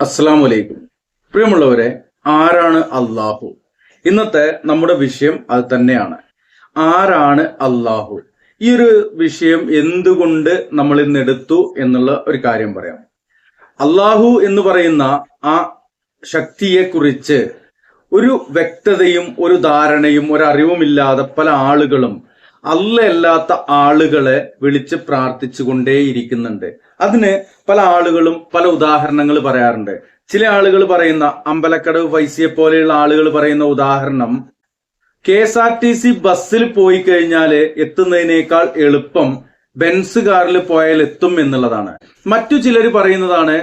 അസ്സാം വലൈക്കും പ്രിയമുള്ളവരെ ആരാണ് അള്ളാഹു ഇന്നത്തെ നമ്മുടെ വിഷയം അത് തന്നെയാണ്. ആരാണ് അള്ളാഹു ഈ ഒരു വിഷയം എന്തുകൊണ്ട് നമ്മൾ ഇന്ന് എടുത്തു എന്നുള്ള ഒരു കാര്യം പറയാം. അള്ളാഹു എന്ന് പറയുന്ന ആ ശക്തിയെ കുറിച്ച് ഒരു വ്യക്തതയും ഒരു ധാരണയും ഒരറിവുമില്ലാതെ പല ആളുകളും അല്ലല്ലാത്ത ആളുകളെ വിളിച്ച് പ്രാർത്ഥിച്ചുകൊണ്ടേയിരിക്കുന്നുണ്ട് അതിന് പല ആളുകളും പല ഉദാഹരണങ്ങൾ പറയാറുണ്ട്. ചില ആളുകൾ പറയുന്ന അമ്പലക്കടവ് പൈസയെ പോലെയുള്ള ആളുകൾ പറയുന്ന ഉദാഹരണം K S R T C ബസ്സിൽ പോയി കഴിഞ്ഞാൽ എത്തുന്നതിനേക്കാൾ എളുപ്പം ബെൻസ് കാറിൽ പോയാൽ എത്തും എന്നുള്ളതാണ്. മറ്റു ചിലർ പറയുന്നതാണ്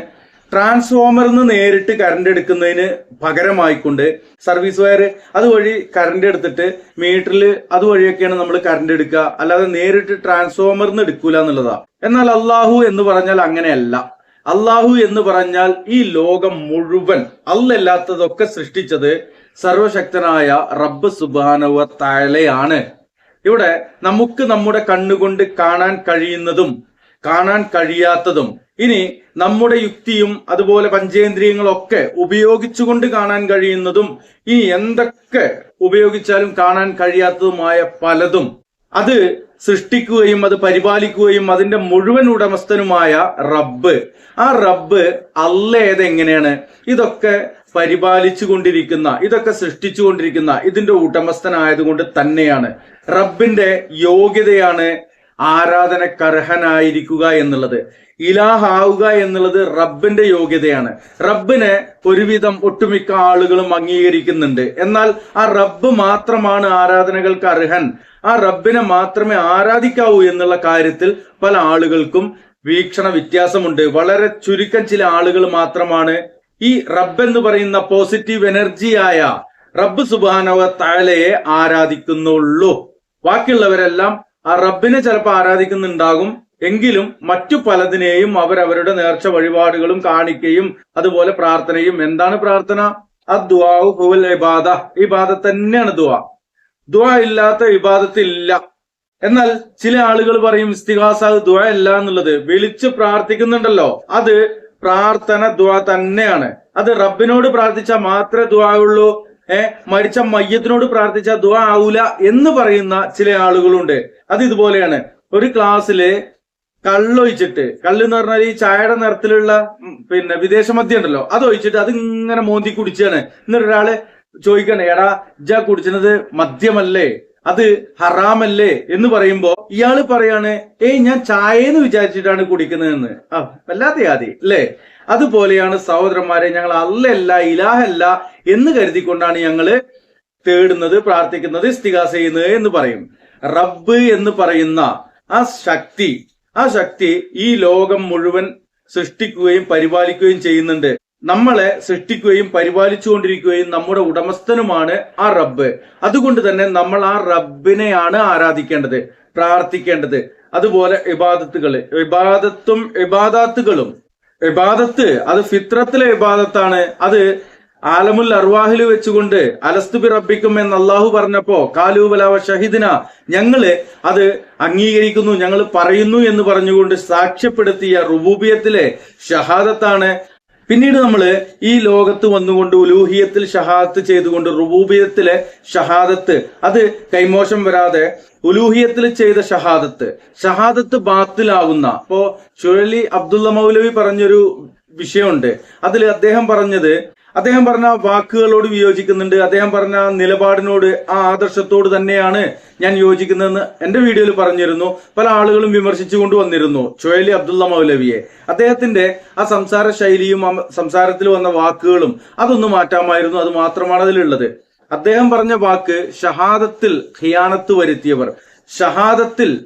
ട്രാൻസ്ഫോമറിൽ നിന്ന് നേരിട്ട് കറണ്ട് എടുക്കുന്നതിന് പകരമായിക്കൊണ്ട് സർവീസ് വയർ അതുവഴി കറണ്ട് എടുത്തിട്ട് മീറ്ററിൽ അതുവഴിയൊക്കെയാണ് നമ്മൾ കറണ്ട് എടുക്കുക. അല്ലാതെ നേരിട്ട് ട്രാൻസ്ഫോമറിൽ നിന്ന് എടുക്കൂല എന്നുള്ളതാ. എന്നാൽ അള്ളാഹു എന്ന് പറഞ്ഞാൽ അങ്ങനെയല്ല. അള്ളാഹു എന്ന് പറഞ്ഞാൽ ഈ ലോകം മുഴുവൻ അല്ലല്ലാത്തതൊക്കെ സൃഷ്ടിച്ചത് സർവശക്തനായ റബ്ബ് സുബാനവ തലയാണ് ഇവിടെ നമുക്ക് നമ്മുടെ കണ്ണുകൊണ്ട് കാണാൻ കഴിയുന്നതും കാണാൻ കഴിയാത്തതും ഇനി നമ്മുടെ യുക്തിയും അതുപോലെ പഞ്ചേന്ദ്രിയങ്ങളൊക്കെ ഉപയോഗിച്ചുകൊണ്ട് കാണാൻ കഴിയുന്നതും ഇനി എന്തൊക്കെ ഉപയോഗിച്ചാലും കാണാൻ കഴിയാത്തതുമായ പലതും അത് സൃഷ്ടിക്കുകയും അത് പരിപാലിക്കുകയും അതിന്റെ മുഴുവൻ ഉടമസ്ഥനുമായ റബ്ബ്. ആ റബ്ബ് അല്ല എങ്ങനെയാണ് ഇതൊക്കെ പരിപാലിച്ചു കൊണ്ടിരിക്കുന്ന ഇതൊക്കെ സൃഷ്ടിച്ചു കൊണ്ടിരിക്കുന്ന ഇതിന്റെ ഉടമസ്ഥനായതുകൊണ്ട് തന്നെയാണ്. റബ്ബിന്റെ യോഗ്യതയാണ് ആരാധനക്കർഹനായിരിക്കുക എന്നുള്ളത്. ഇലാഹാവുക എന്നുള്ളത് റബ്ബിന്റെ യോഗ്യതയാണ്. റബ്ബിനെ ഒരുവിധം ഒട്ടുമിക്ക ആളുകളും അംഗീകരിക്കുന്നുണ്ട്. എന്നാൽ ആ റബ്ബ് മാത്രമാണ് ആരാധനകൾക്ക് അർഹൻ. ആ റബ്ബിനെ മാത്രമേ ആരാധിക്കാവൂ എന്നുള്ള കാര്യത്തിൽ പല ആളുകൾക്കും വീക്ഷണ വ്യത്യാസമുണ്ട്. വളരെ ചുരുക്കം ചില ആളുകൾ മാത്രമാണ് ഈ റബ്ബ് എന്ന് പറയുന്ന പോസിറ്റീവ് എനർജിയായ റബ്ബ് സുബാനവ താലയെ ആരാധിക്കുന്നുള്ളൂ. ബാക്കിയുള്ളവരെല്ലാം ആ റബ്ബിനെ ചിലപ്പോൾ ആരാധിക്കുന്നുണ്ടാകും. എങ്കിലും മറ്റു പലതിനെയും അവരവരുടെ നേർച്ച വഴിപാടുകളും കാണിക്കുകയും അതുപോലെ പ്രാർത്ഥനയും. എന്താണ് പ്രാർത്ഥന? അദ്വാഹു ഹുവൽ ഇബാദ. ബാധ തന്നെയാണ് ദുആ ദുആ ഇല്ലാത്ത വിവാദത്തില്ല എന്നാൽ ചില ആളുകൾ പറയും ഇസ്തിഹാസ ദുആ അല്ല എന്നുള്ളത്. വിളിച്ച് പ്രാർത്ഥിക്കുന്നുണ്ടല്ലോ. അത് പ്രാർത്ഥന ദുആ തന്നെയാണ്. അത് റബ്ബിനോട് പ്രാർത്ഥിച്ചാൽ മാത്രമേ ദുവാ ഉള്ളൂ ഏ മരിച്ച മയ്യത്തിനോട് പ്രാർത്ഥിച്ച ദുആ ആവൂല എന്ന് പറയുന്ന ചില ആളുകളുണ്ട്. അത് ഇതുപോലെയാണ്. ഒരു ക്ലാസ്സിൽ കള്ളൊഴിച്ചിട്ട് കള്ള് എന്ന് പറഞ്ഞാൽ ഈ ചായയുടെ നിറത്തിലുള്ള പിന്നെ വിദേശ മദ്യം ഉണ്ടല്ലോ അത് ഒഴിച്ചിട്ട് അത് ഇങ്ങനെ മോന്തി കുടിച്ചാണ്. എന്നിട്ട് ഒരാൾ ചോദിക്കണേ എടാ ജ കുടിച്ചത് മദ്യമല്ലേ? അത് ഹറാമല്ലേ എന്ന് പറയുമ്പോ ഇയാൾ പറയാണ് ഏയ് ഞാൻ ചായന്ന് വിചാരിച്ചിട്ടാണ് കുടിക്കുന്നതെന്ന്. ആ വല്ലാതെ ആദ്യ അല്ലേ? അതുപോലെയാണ് സഹോദരന്മാരെ ഞങ്ങൾ അല്ലല്ല ഇലാഹല്ല എന്ന് കരുതിക്കൊണ്ടാണ് ഞങ്ങൾ തേടുന്നത് പ്രാർത്ഥിക്കുന്നത് ഇസ്തികാസ ചെയ്യുന്നത് എന്ന് പറയും. റബ്ബ് എന്ന് പറയുന്ന ആ ശക്തി ആ ശക്തി ഈ ലോകം മുഴുവൻ സൃഷ്ടിക്കുകയും പരിപാലിക്കുകയും ചെയ്യുന്നുണ്ട്. നമ്മളെ സൃഷ്ടിക്കുകയും പരിപാലിച്ചുകൊണ്ടിരിക്കുകയും നമ്മുടെ ഉടമസ്ഥനുമാണ് ആ റബ്ബ്. അതുകൊണ്ട് തന്നെ നമ്മൾ ആ റബ്ബിനെയാണ് ആരാധിക്കേണ്ടത് പ്രാർത്ഥിക്കേണ്ടത്. അതുപോലെ ഇബാദത്തുകൾ ഇബാദത്തും ഇബാദാത്തുകളും. ഇബാദത്ത് അത് ഫിത്രത്തിലെ ഇബാദത്താണ്. അത് ആലമുൽ അർവാഹിൽ വെച്ചുകൊണ്ട് അലസ്തുബി റബ്ബിക്കും എന്ന് അള്ളാഹു പറഞ്ഞപ്പോ കാലൂബലാവ ഷഹിദിന ഞങ്ങൾ അത് അംഗീകരിക്കുന്നു ഞങ്ങൾ പറയുന്നു എന്ന് പറഞ്ഞുകൊണ്ട് സാക്ഷ്യപ്പെടുത്തിയ റുബൂബിയത്തിലെ ഷഹാദത്താണ് പിന്നീട് നമ്മൾ ഈ ലോകത്ത് വന്നുകൊണ്ട് ഉലൂഹിയത്തിൽ ഷഹാദത്ത് ചെയ്തുകൊണ്ട് റുബൂബിയത്തിലെ ഷഹാദത്ത് അത് കൈമോശം വരാതെ ഉലൂഹിയത്തിൽ ചെയ്ത ഷഹാദത്ത്. ഷഹാദത്ത് ബാത്തിലാവുന്ന അപ്പോ ചുഴലി അബ്ദുള്ള മൗലവി പറഞ്ഞൊരു വിഷയമുണ്ട്. അതിൽ അദ്ദേഹം പറഞ്ഞത് അദ്ദേഹം പറഞ്ഞ വാക്കുകളോട് വിയോജിക്കുന്നുണ്ട്. അദ്ദേഹം പറഞ്ഞ നിലപാടിനോട് ആ ആദർശത്തോട് തന്നെയാണ് ഞാൻ യോജിക്കുന്നതെന്ന് എന്റെ വീഡിയോയിൽ പറഞ്ഞിരുന്നു. പല ആളുകളും വിമർശിച്ചു കൊണ്ടുവന്നിരുന്നു ചുഴലി അബ്ദുള്ള മൗലവിയെ. അദ്ദേഹത്തിന്റെ ആ സംസാര ശൈലിയും സംസാരത്തിൽ വന്ന വാക്കുകളും അതൊന്നും മാറ്റാമായിരുന്നു. അത് മാത്രമാണ് അതിലുള്ളത്. അദ്ദേഹം പറഞ്ഞ വാക്ക് ഷഹാദത്തിൽ ഖിയാനത്ത് വരുത്തിയവർ ഷഹാദത്തിൽ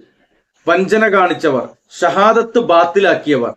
വഞ്ചന കാണിച്ചവർ ഷഹാദത്ത് ബാത്തിലാക്കിയവർ.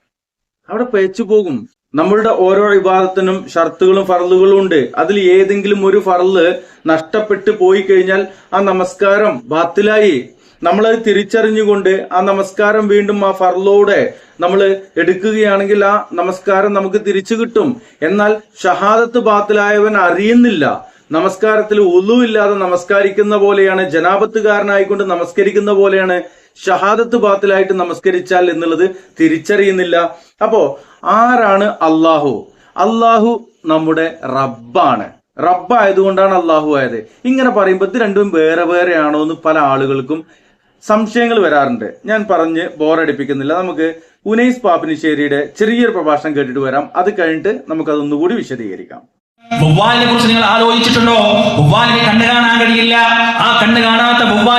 അവിടെ പേച്ചു പോകും. നമ്മളുടെ ഓരോ വിവാദത്തിനും ഷർത്തുകളും ഫറലുകളും ഉണ്ട്. അതിൽ ഏതെങ്കിലും ഒരു ഫറൽ നഷ്ടപ്പെട്ടു പോയി കഴിഞ്ഞാൽ ആ നമസ്കാരം ബാത്തിലായി. നമ്മളത് തിരിച്ചറിഞ്ഞുകൊണ്ട് ആ നമസ്കാരം വീണ്ടും ആ ഫർലോടെ നമ്മൾ എടുക്കുകയാണെങ്കിൽ ആ നമസ്കാരം നമുക്ക് തിരിച്ചു കിട്ടും. എന്നാൽ ഷഹാദത്ത് ബാത്തിലായവൻ അറിയുന്നില്ല. നമസ്കാരത്തിൽ ഒന്നുമില്ലാതെ നമസ്കരിക്കുന്ന പോലെയാണ് ജനാപത്തുകാരനായിക്കൊണ്ട് നമസ്കരിക്കുന്ന പോലെയാണ് ഷഹാദത്ത് ബാത്തിലായിട്ട് നമസ്കരിച്ചാൽ എന്നുള്ളത് തിരിച്ചറിയുന്നില്ല. അപ്പോ ആരാണ് അള്ളാഹു അള്ളാഹു നമ്മുടെ റബ്ബാണ്. റബ്ബായതുകൊണ്ടാണ് അള്ളാഹു ആയത്. ഇങ്ങനെ പറയുമ്പോൾ ഇത് രണ്ടും വേറെ വേറെയാണോ എന്ന് പല ആളുകൾക്കും സംശയങ്ങൾ വരാറുണ്ട്. ഞാൻ പറഞ്ഞ് ബോറടിപ്പിക്കുന്നില്ല. നമുക്ക് ഉനൈസ് പാപ്പിനിശ്ശേരിയുടെ ചെറിയൊരു പ്രഭാഷണം കേട്ടിട്ട് വരാം. അത് കഴിഞ്ഞിട്ട് നമുക്കതൊന്നുകൂടി വിശദീകരിക്കാം. വവ്വാലിനെ കുറിച്ച് നിങ്ങൾ ആലോചിച്ചിട്ടുണ്ടോ? വവ്വാലിനെ കണ്ണു കാണാൻ കഴിയില്ല. ആ കണ്ണു കാണാത്ത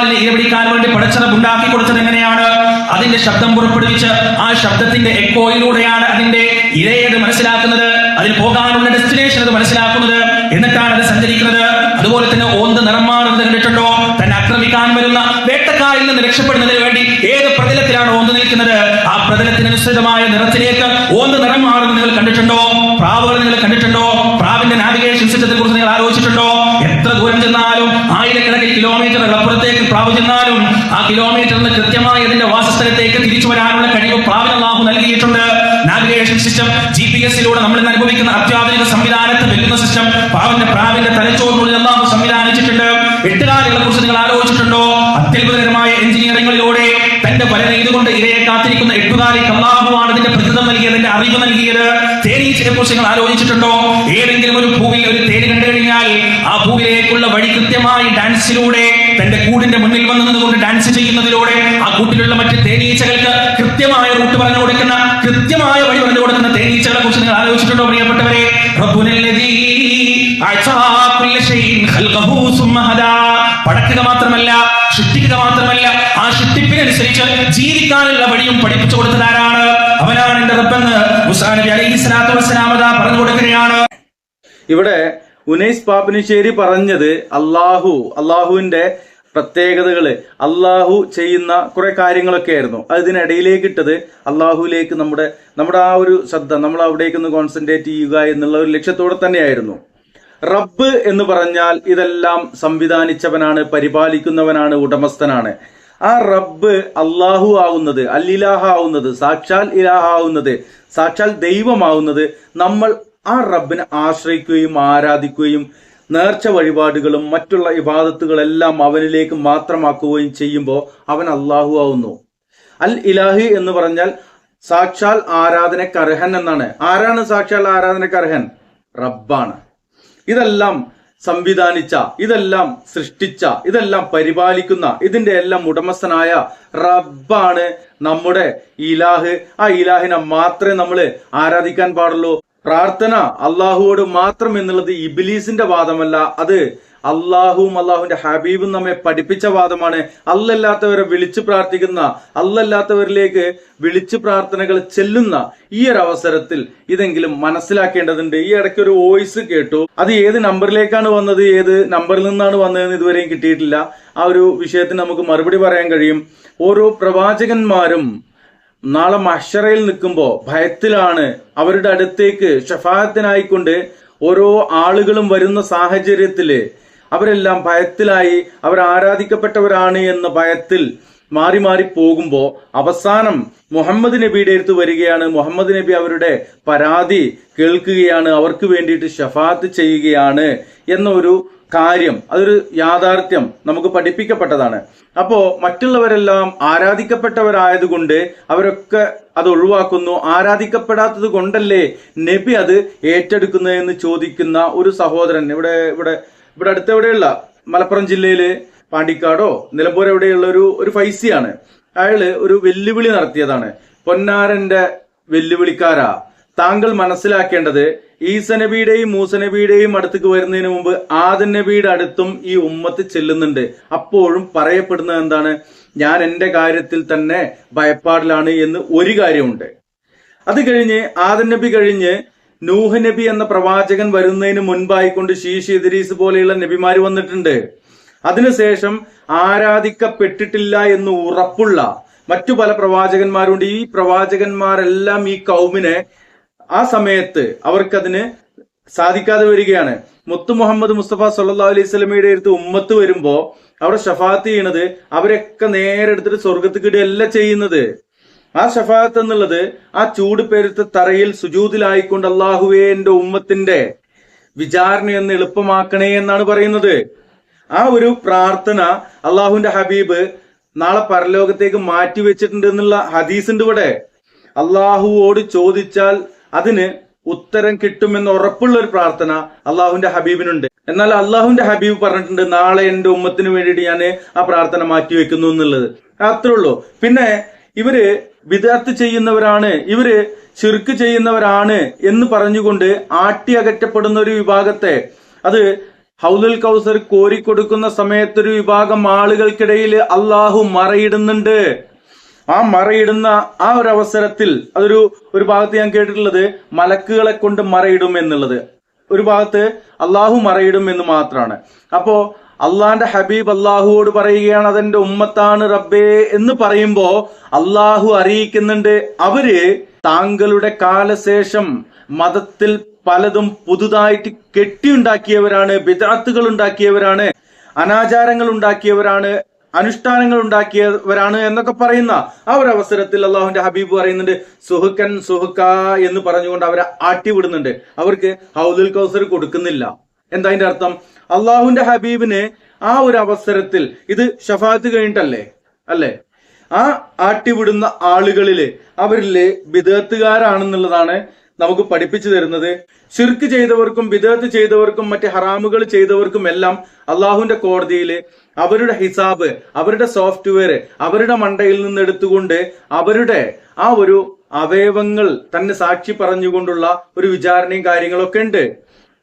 വവ്വാലിനെ ഇരപിടിക്കാൻ വേണ്ടി പടച്ചിറപ്പ് ഉണ്ടാക്കി കൊടുത്തത് എങ്ങനെയാണ്? അതിന്റെ ശബ്ദം പുറപ്പെടുവിച്ച് ആ ശബ്ദത്തിന്റെ എക്കോയിലൂടെയാണ് അതിന്റെ ഇരയത് മനസ്സിലാക്കുന്നത് അതിൽ പോകാനുള്ള ഡെസ്റ്റിനേഷൻ അത് മനസ്സിലാക്കുന്നത് എന്നിട്ടാണ് അത് സഞ്ചരിക്കുന്നത്. അതുപോലെ തന്നെ ഓന്ത് മാറുന്നത് കണ്ടിട്ടുണ്ടോ? തന്നെ ആക്രമിക്കാൻ വരുന്ന വേട്ടക്കാരിൽ നിന്ന് രക്ഷപ്പെടുന്നതിന് വേണ്ടി ഏത് പ്രതലത്തിലാണ് ഓന്ത് നിൽക്കുന്നത്? ആ പ്രതലത്തിനനുസൃതമായ നിറത്തിലേക്ക് ഓന്ത് നിറം മാറുന്നത് നിങ്ങൾ കണ്ടിട്ടുണ്ടോ? പ്രാവുകൾ നിങ്ങൾ അപ്പുറത്തേക്ക് പ്രാവ് ആ കിലോമീറ്ററിന് കൃത്യമായി അതിന്റെ വാസസ്ഥലത്തേക്ക് തിരിച്ചു വരാനുള്ള കഴിവ് പ്രാവിന് അള്ളാഹു നൽകിയിട്ടുണ്ട്. നാവിഗേഷൻ സിസ്റ്റം ജി പി എസിലൂടെ നമ്മൾ അനുഭവിക്കുന്ന അത്യാധുനിക സംവിധാനത്തെ വെല്ലുന്ന സിസ്റ്റം പ്രാവിന്റെ പ്രാവിന്റെ തലച്ചോറിനുള്ളിൽ അള്ളാഹു സംവിധാനിച്ചിട്ടുണ്ട്. എട്ടുകാലികളെ കുറിച്ച് നിങ്ങൾ ആലോചിച്ചിട്ടുണ്ടോ? അത്യത്ഭുതകരമായ എഞ്ചിനീയറിംഗിലൂടെ തന്റെ പല ഇതുകൊണ്ട് ഇരയെ കാത്തിരിക്കുന്ന എട്ടുകാലിക്ക് അള്ളാഹുവാണ് ഇതിന്റെ പ്രതിതം നൽകിയത് അതിന്റെ അറിവ് നൽകിയത് തേനീച്ചയെ കുറിച്ച് നിങ്ങൾ ആലോചിച്ചിട്ടുണ്ടോ? ഏതെങ്കിലും ഒരു പൂവിൽ ഒരു തേനി കണ്ടു കഴിഞ്ഞാൽ ആ പൂവിലേക്കുള്ള വഴി കൃത്യമായി ഡാൻസിലൂടെ തന്റെ കൂടിന്റെ മുന്നിൽ വന്ന് നിന്നുകൊണ്ട് ഡാൻസ് ചെയ്യുന്നതിലൂടെ ആ കൂട്ടിലുള്ള മറ്റ് തേനീച്ചകൾക്ക് കൃത്യമായ റൂട്ട് പറഞ്ഞു കൊടുക്കുന്ന കൃത്യമായ വഴി പറഞ്ഞു കൊടുക്കുന്ന തേനീച്ചകളെ കുറിച്ച് നിങ്ങൾ ആലോചിച്ചിട്ടുണ്ടോ പ്രിയപ്പെട്ടവരെ? പടക്കുക മാത്രമല്ല സൃഷ്ടിക്കുക മാത്രമല്ല ആ സൃഷ്ടിപ്പിനനുസരിച്ച് ജീവിക്കാനുള്ള വഴിയും പഠിപ്പിച്ചു കൊടുത്തതാരാണ് അവനാണ് എന്റെ റബ്ബെന്ന് മുസാ നബി അലൈഹി സ്വലാത്തു വസ്സലാം അതാ പറഞ്ഞു കൊടുക്കുകയാണ്. ഇവിടെ ഉനൈസ് പാപ്പിനിശ്ശേരി പറഞ്ഞത് അള്ളാഹു അള്ളാഹുവിന്റെ പ്രത്യേകതകൾ അള്ളാഹു ചെയ്യുന്ന കുറെ കാര്യങ്ങളൊക്കെ ആയിരുന്നു. അതിനിടയിലേക്ക് ഇട്ടത് അള്ളാഹുവിലേക്ക് നമ്മുടെ നമ്മുടെ ആ ഒരു ശ്രദ്ധ നമ്മൾ അവിടേക്ക് ഒന്ന് കോൺസെൻട്രേറ്റ് ചെയ്യുക എന്നുള്ള ഒരു ലക്ഷ്യത്തോടെ തന്നെയായിരുന്നു. റബ്ബ് എന്ന് പറഞ്ഞാൽ ഇതെല്ലാം സംവിധാനിച്ചവനാണ് പരിപാലിക്കുന്നവനാണ് ഉടമസ്ഥനാണ്. ആ റബ്ബ് അള്ളാഹു ആവുന്നത് അല്ലിലാഹ ആവുന്നത് സാക്ഷാൽ ഇലാഹ ആവുന്നത് സാക്ഷാൽ ദൈവമാവുന്നത് നമ്മൾ ആ റബ്ബിനെ ആശ്രയിക്കുകയും ആരാധിക്കുകയും നേർച്ച വഴിപാടുകളും മറ്റുള്ള ഇബാദത്തുകളെല്ലാം അവനിലേക്ക് മാത്രമാക്കുകയും ചെയ്യുമ്പോൾ അവൻ അള്ളാഹു ആവുന്നു. അൽ ഇലാഹി എന്ന് പറഞ്ഞാൽ സാക്ഷാൽ ആരാധനക്കർഹൻ എന്നാണ്. ആരാണ് സാക്ഷാൽ ആരാധനക്കർഹൻ? റബ്ബാണ്. ഇതെല്ലാം സംവിധാനിച്ച ഇതെല്ലാം സൃഷ്ടിച്ച ഇതെല്ലാം പരിപാലിക്കുന്ന ഇതിന്റെ എല്ലാം ഉടമസ്ഥനായ റബ്ബാണ് നമ്മുടെ ഇലാഹ്. ആ ഇലാഹിനെ മാത്രമേ നമ്മൾ ആരാധിക്കാൻ പാടുള്ളൂ. പ്രാർത്ഥന അള്ളാഹുവോട് മാത്രം എന്നുള്ളത് ഇബിലീസിന്റെ വാദമല്ല. അത് അള്ളാഹുവും അള്ളാഹുവിന്റെ ഹബീബും നമ്മെ പഠിപ്പിച്ച വാദമാണ്. അല്ലല്ലാത്തവരെ വിളിച്ചു പ്രാർത്ഥിക്കുന്ന അല്ലല്ലാത്തവരിലേക്ക് വിളിച്ചു പ്രാർത്ഥനകൾ ചെല്ലുന്ന ഈ ഒരു അവസരത്തിൽ ഇതെങ്കിലും മനസ്സിലാക്കേണ്ടതുണ്ട്. ഈ ഇടയ്ക്ക് ഒരു വോയിസ് കേട്ടു. അത് ഏത് നമ്പറിലേക്കാണ് വന്നത് ഏത് നമ്പറിൽ നിന്നാണ് വന്നതെന്ന് ഇതുവരെയും കിട്ടിയിട്ടില്ല. ആ ഒരു വിഷയത്തിന് നമുക്ക് മറുപടി പറയാൻ കഴിയും. ഓരോ പ്രവാചകന്മാരും നാളെ മഷറയിൽ നിൽക്കുമ്പോൾ ഭയത്തിലാണ്. അവരുടെ അടുത്തേക്ക് ഷഫാഹത്തിനായിക്കൊണ്ട് ഓരോ ആളുകളും വരുന്ന സാഹചര്യത്തിൽ അവരെല്ലാം ഭയത്തിലായി അവർ ആരാധിക്കപ്പെട്ടവരാണ് എന്ന ഭയത്തിൽ മാറി മാറി പോകുമ്പോൾ അവസാനം മുഹമ്മദ് നബിയുടെ അടുത്ത് വരികയാണ്. മുഹമ്മദ് നബി അവരുടെ പരാതി കേൾക്കുകയാണ്. അവർക്ക് വേണ്ടിയിട്ട് ഷഫാത്ത് ചെയ്യുകയാണ് എന്നൊരു കാര്യം അതൊരു യാഥാർത്ഥ്യം നമുക്ക് പഠിപ്പിക്കപ്പെട്ടതാണ്. അപ്പോ മറ്റുള്ളവരെല്ലാം ആരാധിക്കപ്പെട്ടവരായതുകൊണ്ട് അവരൊക്കെ അത് ഒഴിവാക്കുന്നു. ആരാധിക്കപ്പെടാത്തത് കൊണ്ടല്ലേ നബി അത് ഏറ്റെടുക്കുന്നതെന്ന് ചോദിക്കുന്ന ഒരു സഹോദരൻ ഇവിടെ ഇവിടെ ഇവിടെ അടുത്തെവിടെയുള്ള മലപ്പുറം ജില്ലയിലെ പാണ്ടിക്കാടോ നിലമ്പൂർ എവിടെയുള്ള ഒരു ഒരു ഫൈസിയാണ്. അയാൾ ഒരു വെല്ലുവിളി നടത്തിയതാണ്. പൊന്നാരന്റെ വെല്ലുവിളിക്കാരാ. താങ്കൾ മനസ്സിലാക്കേണ്ടത് ഈസനബിയുടെയും മൂസനബിയുടെയും മൂസ നബിയുടെയും അടുത്തേക്ക് വരുന്നതിന് മുമ്പ് ആദൻ നബിയുടെ അടുത്തും ഈ ഉമ്മത്ത് ചെല്ലുന്നുണ്ട്. അപ്പോഴും പറയപ്പെടുന്നത് എന്താണ്? ഞാൻ എന്റെ കാര്യത്തിൽ തന്നെ ഭയപ്പാടിലാണ് എന്ന് ഒരു കാര്യമുണ്ട്. അത് കഴിഞ്ഞ് ആദൻ നബി കഴിഞ്ഞ് നൂഹ് നബി എന്ന പ്രവാചകൻ വരുന്നതിന് മുൻപായിക്കൊണ്ട് ശീഷ് ഇദ്രീസ് പോലെയുള്ള നബിമാര് വന്നിട്ടുണ്ട്. അതിനുശേഷം ആരാധിക്കപ്പെട്ടിട്ടില്ല എന്ന് ഉറപ്പുള്ള മറ്റു പല പ്രവാചകന്മാരുണ്ട്. ഈ പ്രവാചകന്മാരെല്ലാം ഈ കൗമിനെ ആ സമയത്ത് അവർക്കതിന് സാധിക്കാതെ വരികയാണ്. മുത്തു മുഹമ്മദ് മുസ്തഫ സല്ലാ അലൈഹി സ്വലമിയുടെ അടുത്ത് ഉമ്മത്ത് വരുമ്പോ അവിടെ ഷഫാത്ത് ചെയ്യണത് അവരൊക്കെ നേരെ എടുത്തിട്ട് സ്വർഗത്ത് കിടുകയല്ല ചെയ്യുന്നത്. ആ ഷഫാത്ത് എന്നുള്ളത് ആ ചൂട് പെരുത്ത തറയിൽ സുജൂതിലായിക്കൊണ്ട് അള്ളാഹുവേ എന്റെ ഉമ്മത്തിന്റെ വിചാരണ എളുപ്പമാക്കണേ എന്നാണ് പറയുന്നത്. ആ ഒരു പ്രാർത്ഥന അള്ളാഹുവിന്റെ ഹബീബ് നാളെ പരലോകത്തേക്ക് മാറ്റി വെച്ചിട്ടുണ്ട് എന്നുള്ള ഹദീസ് ഉണ്ട് ഇവിടെ. അള്ളാഹുവോട് ചോദിച്ചാൽ അതിന് ഉത്തരം കിട്ടുമെന്ന് ഉറപ്പുള്ള ഒരു പ്രാർത്ഥന അള്ളാഹുവിന്റെ ഹബീബിനുണ്ട്. എന്നാൽ അള്ളാഹുവിന്റെ ഹബീബ് പറഞ്ഞിട്ടുണ്ട് നാളെ എന്റെ ഉമ്മത്തിന് വേണ്ടിയിട്ട് ഞാൻ ആ പ്രാർത്ഥന മാറ്റി വെക്കുന്നു എന്നുള്ളത്. അത്രേ ഉള്ളൂ. പിന്നെ ഇവർ വിദാർത്ത് ചെയ്യുന്നവരാണ് ഇവർ ചുരുക്ക് ചെയ്യുന്നവരാണ് എന്ന് പറഞ്ഞുകൊണ്ട് ആട്ടി അകറ്റപ്പെടുന്ന ഒരു വിഭാഗത്തെ. അത് ഹൗദുൽ കൗസർ കോരിക്കൊടുക്കുന്ന സമയത്തൊരു വിഭാഗം ആളുകൾക്കിടയിൽ അള്ളാഹു മറയിടുന്നുണ്ട്. ആ മറയിടുന്ന ആ ഒരു അവസരത്തിൽ അതൊരു ഒരു ഭാഗത്ത് ഞാൻ കേട്ടിട്ടുള്ളത് മലക്കുകളെ കൊണ്ട് മറയിടും എന്നുള്ളത്. ഒരു ഭാഗത്ത് അള്ളാഹു മറയിടും എന്ന് മാത്രമാണ് അപ്പോ അള്ളാന്റെ ഹബീബ് അള്ളാഹുവോട് പറയുകയാണ് അതെന്റെ ഉമ്മത്താണ് റബ്ബേ എന്ന് പറയുമ്പോ അള്ളാഹു അറിയിക്കുന്നുണ്ട്. അവർ താങ്കളുടെ കാലശേഷം മതത്തിൽ പലതും പുതുതായിട്ട് കെട്ടിയുണ്ടാക്കിയവരാണ് ബിദാത്തുകൾ ഉണ്ടാക്കിയവരാണ് അനാചാരങ്ങൾ ഉണ്ടാക്കിയവരാണ് അനുഷ്ഠാനങ്ങൾ ഉണ്ടാക്കിയവരാണ് എന്നൊക്കെ പറയുന്ന ആ ഒരു അവസരത്തിൽ അള്ളാഹുന്റെ ഹബീബ് പറയുന്നുണ്ട് സുഹുക്കൻ സുഹുക്ക എന്ന് പറഞ്ഞുകൊണ്ട് അവരെ ആട്ടിവിടുന്നുണ്ട്. അവർക്ക് ഹൗദുൽ കൗസർ കൊടുക്കുന്നില്ല. എന്താ അതിന്റെ അർത്ഥം? അള്ളാഹുന്റെ ഹബീബിനെ ആ ഒരു അവസരത്തിൽ ഇത് ഷഫാത്ത് കഴിഞ്ഞിട്ടല്ലേ? അല്ലേ? ആ ആട്ടിവിടുന്ന ആളുകളിൽ അവരിൽ ബിദത്തുകാരാണെന്നുള്ളതാണ് നമുക്ക് പഠിപ്പിച്ചു തരുന്നത്. ഷിർക്ക് ചെയ്തവർക്കും ബിദത്ത് ചെയ്തവർക്കും മറ്റ് ഹറാമുകൾ ചെയ്തവർക്കും എല്ലാം അള്ളാഹുവിന്റെ കോടതിയിൽ അവരുടെ ഹിസാബ് അവരുടെ സോഫ്റ്റ്വെയർ അവരുടെ മണ്ടയിൽ നിന്ന് എടുത്തുകൊണ്ട് അവരുടെ ആ ഒരു അവയവങ്ങൾ തന്നെ സാക്ഷി പറഞ്ഞുകൊണ്ടുള്ള ഒരു വിചാരണയും കാര്യങ്ങളൊക്കെ ഉണ്ട്.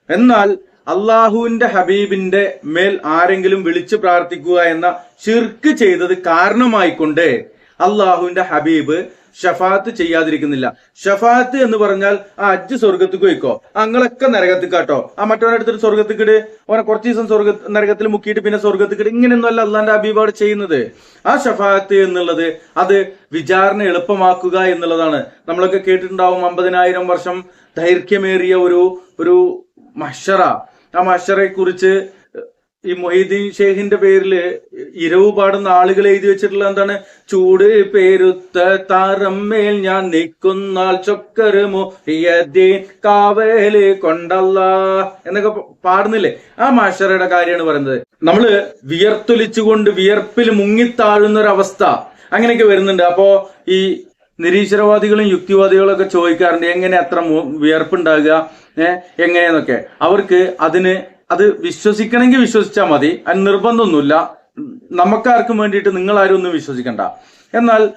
എന്നാൽ അള്ളാഹുവിന്റെ ഹബീബിന്റെ മേൽ ആരെങ്കിലും വിളിച്ചു പ്രാർത്ഥിക്കുക എന്ന ഷിർക്ക് ചെയ്തത് കാരണമായിക്കൊണ്ട് അള്ളാഹുവിന്റെ ഹബീബ് ഷഫാത്ത് ചെയ്യാതിരിക്കുന്നില്ല. ഷഫാത്ത് എന്ന് പറഞ്ഞാൽ ആ അജ്ജ് സ്വർഗത്തേക്ക് പോയിക്കോ. അങ്ങളൊക്കെ നരകത്തിൽ കാട്ടോ ആ മറ്റവനെ എടുത്തിട്ട് സ്വർഗത്തിക്കിട് ഓനെ കുറച്ച് ദിവസം സ്വർഗ നരകത്തിൽ മുക്കിയിട്ട് പിന്നെ സ്വർഗത്തിക്കിട് ഇങ്ങനെയൊന്നുമല്ല അള്ളാന്റെ ഹബീബ് ചെയ്യുന്നത്. ആ ഷഫാത്ത് എന്നുള്ളത് അത് വിചാരണ എളുപ്പമാക്കുക എന്നുള്ളതാണ്. നമ്മളൊക്കെ കേട്ടിട്ടുണ്ടാവും അമ്പതിനായിരം വർഷം ദൈർഘ്യമേറിയ ഒരു ഒരു മഷറ ആ മഷറെ കുറിച്ച് ഈ മൊഹീദ്ദീൻ ഷെയ്ഖിന്റെ പേരിൽ ഇരവ് പാടുന്ന ആളുകൾ എഴുതി വെച്ചിട്ടുള്ള എന്താണ്? ചൂട് പേരുത്ത താറമ്മേൽ ഞാൻ നിൽക്കുന്നാൽ മൊഹിയദ്ദീൻ കാവേൽ കൊണ്ടല്ല എന്നൊക്കെ പാടുന്നില്ലേ? ആ മാഷറയുടെ കാര്യമാണ് പറയുന്നത്. നമ്മൾ വിയർത്തൊലിച്ചുകൊണ്ട് വിയർപ്പിൽ മുങ്ങിത്താഴുന്ന ഒരു അവസ്ഥ അങ്ങനെയൊക്കെ വരുന്നുണ്ട്. അപ്പോ ഈ നിരീശ്വരവാദികളും യുക്തിവാദികളും ഒക്കെ ചോദിക്കാറുണ്ട് എങ്ങനെ അത്ര വിയർപ്പുണ്ടാകുക? എങ്ങനെയെന്നൊക്കെ. അവർക്ക് അതിന് അത് വിശ്വസിക്കണമെങ്കിൽ വിശ്വസിച്ചാൽ മതി അത് നിർബന്ധമൊന്നുമില്ല. നമുക്കാർക്കും വേണ്ടിയിട്ട് നിങ്ങൾ ആരും ഒന്നും വിശ്വസിക്കണ്ട. എന്നാൽ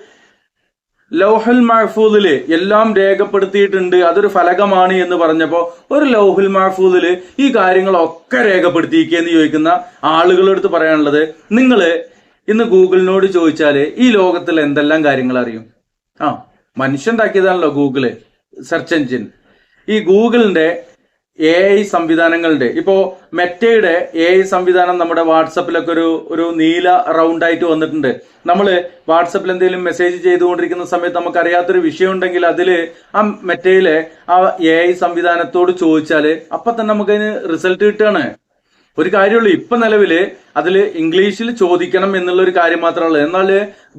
ലൗഹുൽ മഹഫൂദിൽ എല്ലാം രേഖപ്പെടുത്തിയിട്ടുണ്ട് അതൊരു ഫലകമാണ് എന്ന് പറഞ്ഞപ്പോ ഒരു ലൗഹുൽ മഹഫൂദിൽ ഈ കാര്യങ്ങളൊക്കെ രേഖപ്പെടുത്തിയിരിക്കുക എന്ന് ചോദിക്കുന്ന ആളുകളെടുത്ത് പറയാനുള്ളത് നിങ്ങൾ ഇന്ന് ഗൂഗിളിനോട് ചോദിച്ചാൽ ഈ ലോകത്തിൽ എന്തെല്ലാം കാര്യങ്ങൾ അറിയും? ആ മനുഷ്യൻ ഉണ്ടാക്കിയതാണല്ലോ ഗൂഗിൾ സെർച്ച് എഞ്ചിൻ ഈ ഗൂഗിളിന്റെ എ ഐ സംവിധാനങ്ങളുടെ ഇപ്പോ മെറ്റയുടെ എ ഐ സംവിധാനം നമ്മുടെ വാട്സപ്പിലൊക്കെ ഒരു ഒരു നീല റൗണ്ട് ആയിട്ട് വന്നിട്ടുണ്ട്. നമ്മൾ വാട്സപ്പിൽ എന്തെങ്കിലും മെസ്സേജ് ചെയ്തുകൊണ്ടിരിക്കുന്ന സമയത്ത് നമുക്ക് അറിയാത്തൊരു വിഷയം ഉണ്ടെങ്കിൽ അതിൽ ആ മെറ്റയിലെ ആ എ ഐ സംവിധാനത്തോട് ചോദിച്ചാൽ അപ്പൊ തന്നെ നമുക്ക് അതിന് റിസൾട്ട് കിട്ടുകയാണ്. ഒരു കാര്യമുള്ളൂ ഇപ്പൊ നിലവിൽ അതിൽ ഇംഗ്ലീഷിൽ ചോദിക്കണം എന്നുള്ള ഒരു കാര്യം മാത്രമേ ഉള്ളൂ. എന്നാൽ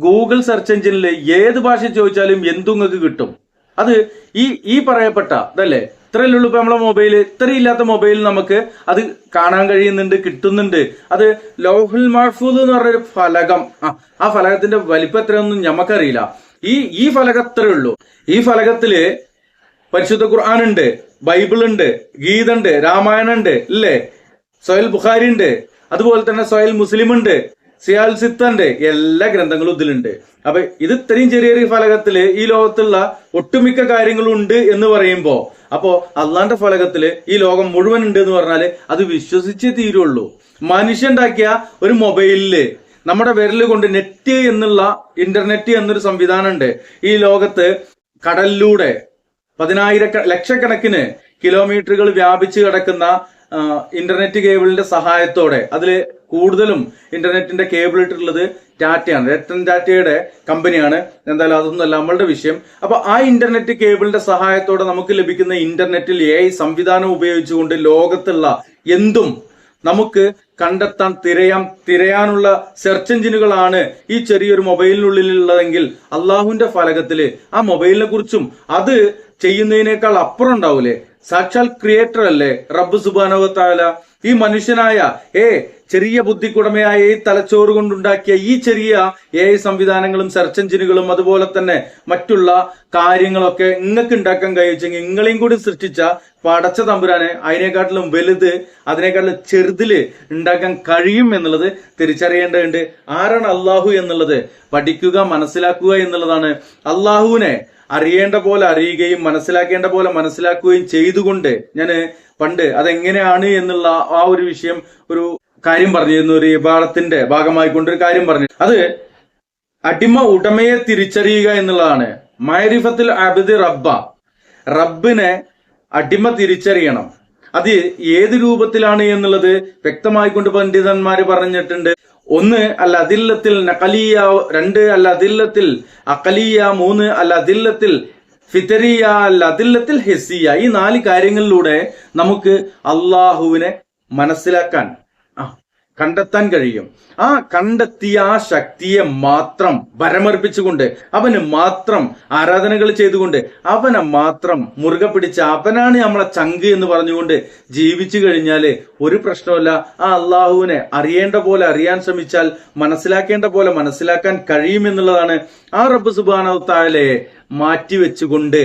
ഗൂഗിൾ സെർച്ച് എഞ്ചിനിൽ ഏത് ഭാഷ ചോദിച്ചാലും എന്തും നിങ്ങൾക്ക് കിട്ടും. അത് ഈ ഈ പറയപ്പെട്ട ഇതല്ലേ ഇത്രയല്ലേ ഉള്ളൂ ഇപ്പൊ നമ്മളെ മൊബൈൽ ഇത്രയില്ലാത്ത മൊബൈൽ നമുക്ക് അത് കാണാൻ കഴിയുന്നുണ്ട് കിട്ടുന്നുണ്ട്. അത് ലോഹുൽ മഹഫൂദ് എന്ന് പറഞ്ഞൊരു ഫലകം. ആ ആ ഫലകത്തിന്റെ വലിപ്പം എത്രയൊന്നും നമുക്കറിയില്ല ഈ ഈ ഫലകത്രേ ഉള്ളൂ. ഈ ഫലകത്തിൽ പരിശുദ്ധ ഖുർആൻ ഉണ്ട് ബൈബിൾ ഉണ്ട് ഗീത ഉണ്ട് രാമായണം ഉണ്ട് ഇല്ലേ? സൊയൽ ബുഖാരി ഉണ്ട് അതുപോലെ തന്നെ സൊയൽ മുസ്ലിം ഉണ്ട് സിയാൽ സിത്തന്റെ എല്ലാ ഗ്രന്ഥങ്ങളും ഇതിലുണ്ട്. അപ്പൊ ഇത് ഇത്രയും ചെറിയ ചെറിയ ഫലകത്തിൽ ഈ ലോകത്തുള്ള ഒട്ടുമിക്ക കാര്യങ്ങളും ഉണ്ട് എന്ന് പറയുമ്പോ അപ്പോ അള്ളാന്റെ ഫലകത്തിൽ ഈ ലോകം മുഴുവൻ ഉണ്ട് എന്ന് പറഞ്ഞാൽ അത് വിശ്വസിച്ചേ തീരുള്ളൂ. മനുഷ്യണ്ടാക്കിയ ഒരു മൊബൈലിൽ നമ്മുടെ വിരൽ കൊണ്ട് നെറ്റ് എന്നുള്ള ഇന്റർനെറ്റ് എന്നൊരു സംവിധാനം ഉണ്ട് ഈ ലോകത്ത് കടലിലൂടെ പതിനായിര ലക്ഷക്കണക്കിന് കിലോമീറ്ററുകൾ വ്യാപിച്ചു കിടക്കുന്ന ഇന്റർനെറ്റ് കേബിളിന്റെ സഹായത്തോടെ അതിൽ കൂടുതലും ഇന്റർനെറ്റിന്റെ കേബിൾ ഇട്ടിട്ടുള്ളത് ടാറ്റയാണ് രത്തൻ ടാറ്റയുടെ കമ്പനിയാണ്. എന്തായാലും അതൊന്നുമല്ല നമ്മളുടെ വിഷയം. അപ്പൊ ആ ഇന്റർനെറ്റ് കേബിളിന്റെ സഹായത്തോടെ നമുക്ക് ലഭിക്കുന്ന ഇന്റർനെറ്റിൽ എ സംവിധാനം ഉപയോഗിച്ചുകൊണ്ട് ലോകത്തുള്ള എന്തും നമുക്ക് കണ്ടെത്താൻ തിരയാം തിരയാനുള്ള സെർച്ച് എഞ്ചിനുകളാണ് ഈ ചെറിയൊരു മൊബൈലിനുള്ളിലുള്ളതെങ്കിൽ അള്ളാഹുവിന്റെ ഫലകത്തിൽ ആ മൊബൈലിനെ കുറിച്ചും അത് ചെയ്യുന്നതിനേക്കാൾ അപ്പുറം ഉണ്ടാവൂലേ? സാക്ഷാൽ ക്രിയേറ്റർ അല്ലേ? റബ്ബ് സുബാനവത്താല ഈ മനുഷ്യനായ ഏ ചെറിയ ബുദ്ധിക്കുടമയായ ഈ തലച്ചോറ് കൊണ്ടുണ്ടാക്കിയ ഈ ചെറിയ ഐ സംവിധാനങ്ങളും സെർച്ച് എഞ്ചിനുകളും അതുപോലെ തന്നെ മറ്റുള്ള കാര്യങ്ങളൊക്കെ നിങ്ങൾക്ക് ഉണ്ടാക്കാൻ കഴിച്ചെങ്കിൽ നിങ്ങളെയും കൂടി സൃഷ്ടിച്ച പടച്ച തമ്പുരാനെ അതിനെക്കാട്ടിലും വലുത് അതിനേക്കാട്ടിലും ചെറുതിൽ ഉണ്ടാക്കാൻ കഴിയും എന്നുള്ളത് തിരിച്ചറിയേണ്ടതുണ്ട്. ആരാണ് അള്ളാഹു എന്നുള്ളത്? പഠിക്കുക മനസ്സിലാക്കുക എന്നുള്ളതാണ്. അള്ളാഹുവിനെ അറിയേണ്ട പോലെ അറിയുകയും മനസ്സിലാക്കേണ്ട പോലെ മനസ്സിലാക്കുകയും ചെയ്തുകൊണ്ട് ഞാൻ പണ്ട് അതെങ്ങനെയാണ് എന്നുള്ള ആ ഒരു വിഷയം ഒരു കാര്യം പറഞ്ഞിരുന്നു ഒരു വിഭാഗത്തിന്റെ ഭാഗമായിക്കൊണ്ടൊരു കാര്യം പറഞ്ഞു. അത് അടിമ ഉടമയെ തിരിച്ചറിയുക എന്നുള്ളതാണ്. മൈരിഫത്തിൽ അബിദ് റബ്ബ. റബ്ബിനെ അടിമ തിരിച്ചറിയണം. അത് ഏത് രൂപത്തിലാണ് എന്നുള്ളത് വ്യക്തമായിക്കൊണ്ട് പണ്ഡിതന്മാർ പറഞ്ഞിട്ടുണ്ട്. ഒന്ന് അല്ല അതില്ലത്തിൽ നഖലിയ രണ്ട് അല്ല അതില്ലത്തിൽ അഖലിയ മൂന്ന് അല്ല അതില്ലത്തിൽ ഫിതരിയ അല്ല അതില്ലത്തിൽ ഹെസിയ. ഈ നാല് കാര്യങ്ങളിലൂടെ നമുക്ക് അള്ളാഹുവിനെ മനസ്സിലാക്കാൻ കണ്ടെത്താൻ കഴിയും. ആ കണ്ടെത്തിയ ആ ശക്തിയെ മാത്രം വരമർപ്പിച്ചുകൊണ്ട് അവന് മാത്രം ആരാധനകൾ ചെയ്തുകൊണ്ട് അവനെ മാത്രം മുറുകെ പിടിച്ച് അവനാണ് നമ്മളെ ചങ്ക് എന്ന് പറഞ്ഞുകൊണ്ട് ജീവിച്ചു കഴിഞ്ഞാൽ ഒരു പ്രശ്നമല്ല ആ അള്ളാഹുവിനെ അറിയേണ്ട പോലെ അറിയാൻ ശ്രമിച്ചാൽ മനസ്സിലാക്കേണ്ട പോലെ മനസ്സിലാക്കാൻ കഴിയുമെന്നുള്ളതാണ് ആ റബ്ബ് സുബാനവത്തായാലേ മാറ്റിവെച്ചുകൊണ്ട്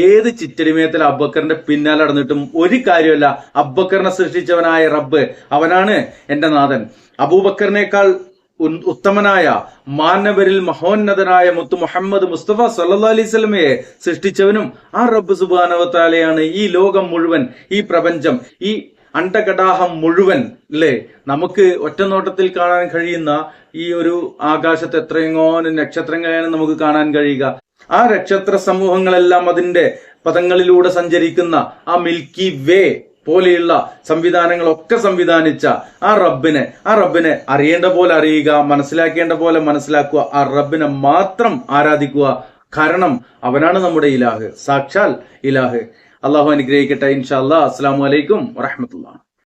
ഏത് ചിറ്റടിമയത്തിൽ അബ്ബക്കറിന്റെ പിന്നാലെ നടന്നിട്ടും ഒരു കാര്യമല്ല. അബ്ബക്കറിനെ സൃഷ്ടിച്ചവനായ റബ്ബ് അവനാണ് എന്റെ നാഥൻ. അബൂബക്കറിനേക്കാൾ ഉത്തമനായ മാനവരിൽ മഹോന്നതനായ മുത്തു മുഹമ്മദ് മുസ്തഫ സല്ലാ അലൈഹി സൃഷ്ടിച്ചവനും ആ റബ്ബ് സുബാനവത്താലയാണ് ഈ ലോകം മുഴുവൻ ഈ പ്രപഞ്ചം ഈ അണ്ടകടാഹം മുഴുവൻ അല്ലേ നമുക്ക് ഒറ്റ നോട്ടത്തിൽ കാണാൻ കഴിയുന്ന ഈ ഒരു ആകാശത്ത് എത്രയെങ്ങോനും നക്ഷത്രങ്ങളെയാണ് നമുക്ക് കാണാൻ കഴിയുക. ആ നക്ഷത്ര സമൂഹങ്ങളെല്ലാം അതിന്റെ പദങ്ങളിലൂടെ സഞ്ചരിക്കുന്ന ആ മിൽക്കി വേ പോലെയുള്ള സംവിധാനങ്ങളൊക്കെ സംവിധാനിച്ച ആ റബ്ബിനെ ആ റബ്ബിനെ അറിയേണ്ട പോലെ അറിയുക മനസ്സിലാക്കേണ്ട പോലെ മനസ്സിലാക്കുക ആ റബ്ബിനെ മാത്രം ആരാധിക്കുക കാരണം അവനാണ് നമ്മുടെ ഇലാഹ്. സാക്ഷാൽ ഇലാഹ്. അള്ളാഹു അനുഗ്രഹിക്കട്ടെ ഇൻഷാ അല്ലാ അസ്സാം വലൈക്കും വറഹമത്തുള്ള